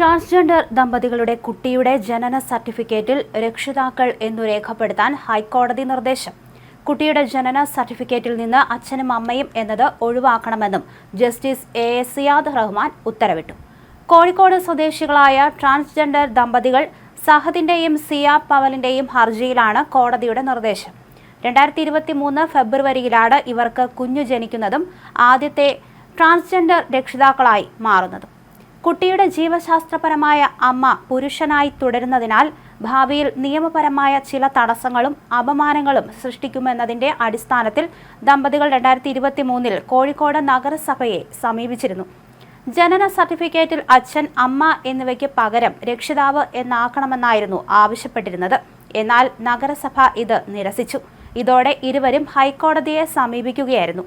Transgender ദമ്പതികളുടെ കുട്ടിയുടെ ജനന സർട്ടിഫിക്കറ്റിൽ രക്ഷിതാക്കൾ എന്നു രേഖപ്പെടുത്താൻ ഹൈക്കോടതി നിർദ്ദേശം. കുട്ടിയുടെ ജനന സർട്ടിഫിക്കറ്റിൽ നിന്ന് അച്ഛനും അമ്മയും എന്നത് ഒഴിവാക്കണമെന്നും justice A S Siyad Rahman ഉത്തരവിട്ടു. കോഴിക്കോട് സ്വദേശികളായ ട്രാൻസ്ജെൻഡർ ദമ്പതികൾ സഹദിന്റെയും സിയ പവലിന്റെയും ഹർജിയിലാണ് കോടതിയുടെ നിർദ്ദേശം. രണ്ടായിരത്തി ഇരുപത്തി മൂന്ന് ഫെബ്രുവരിയിലാണ് ഇവർക്ക് കുഞ്ഞു ജനിക്കുന്നതും ആദ്യത്തെ ട്രാൻസ്ജെൻഡർ രക്ഷിതാക്കളായി മാറുന്നതും. കുട്ടിയുടെ ജീവശാസ്ത്രപരമായ അമ്മ പുരുഷനായി തുടരുന്നതിനാൽ ഭാവിയിൽ നിയമപരമായ ചില തടസ്സങ്ങളും അപമാനങ്ങളും സൃഷ്ടിക്കുമെന്നതിന്റെ അടിസ്ഥാനത്തിൽ ദമ്പതികൾ രണ്ടായിരത്തി ഇരുപത്തി മൂന്നിൽ കോഴിക്കോട് നഗരസഭയെ സമീപിച്ചിരുന്നു. ജനന സർട്ടിഫിക്കറ്റിൽ അച്ഛൻ അമ്മ എന്നിവയ്ക്ക് പകരം രക്ഷിതാവ് എന്നാക്കണമെന്നായിരുന്നു ആവശ്യപ്പെട്ടിരുന്നത്. എന്നാൽ നഗരസഭ ഇത് നിരസിച്ചു. ഇതോടെ ഇരുവരും ഹൈക്കോടതിയെ സമീപിക്കുകയായിരുന്നു.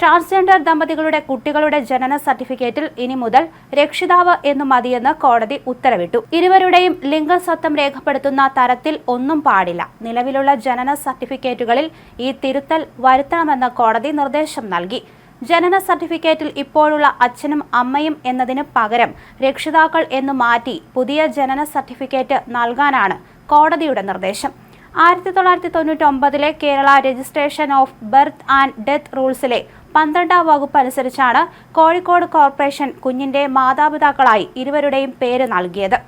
ട്രാൻസ്ജെൻഡർ ദമ്പതികളുടെ കുട്ടികളുടെ ജനന സർട്ടിഫിക്കറ്റിൽ ഇനി മുതൽ രക്ഷിതാവ് എന്നു മതിയെന്ന് കോടതി ഉത്തരവിട്ടു. ഇരുവരുടെയും ലിംഗസത്വം രേഖപ്പെടുത്തുന്ന തരത്തിൽ ഒന്നും പാടില്ല. നിലവിലുള്ള ജനന സർട്ടിഫിക്കറ്റുകളിൽ ഈ തിരുത്തൽ വരുത്തണമെന്ന് കോടതി നിർദ്ദേശം നൽകി. ജനന സർട്ടിഫിക്കറ്റിൽ ഇപ്പോഴുള്ള അച്ഛനും അമ്മയും എന്നതിന് പകരം രക്ഷിതാക്കൾ എന്ന് മാറ്റി പുതിയ ജനന സർട്ടിഫിക്കറ്റ് നൽകാനാണ് കോടതിയുടെ നിർദ്ദേശം. ആയിരത്തി തൊള്ളായിരത്തി തൊണ്ണൂറ്റി ഒമ്പതിലെ Kerala registration of birth and death റൂൾസിലെ പന്ത്രണ്ടാം വകുപ്പ് അനുസരിച്ചാണ് കോഴിക്കോട് കോർപ്പറേഷൻ കുഞ്ഞിന്റെ മാതാപിതാക്കളായി ഇരുവരുടെയും പേര് നൽകിയത്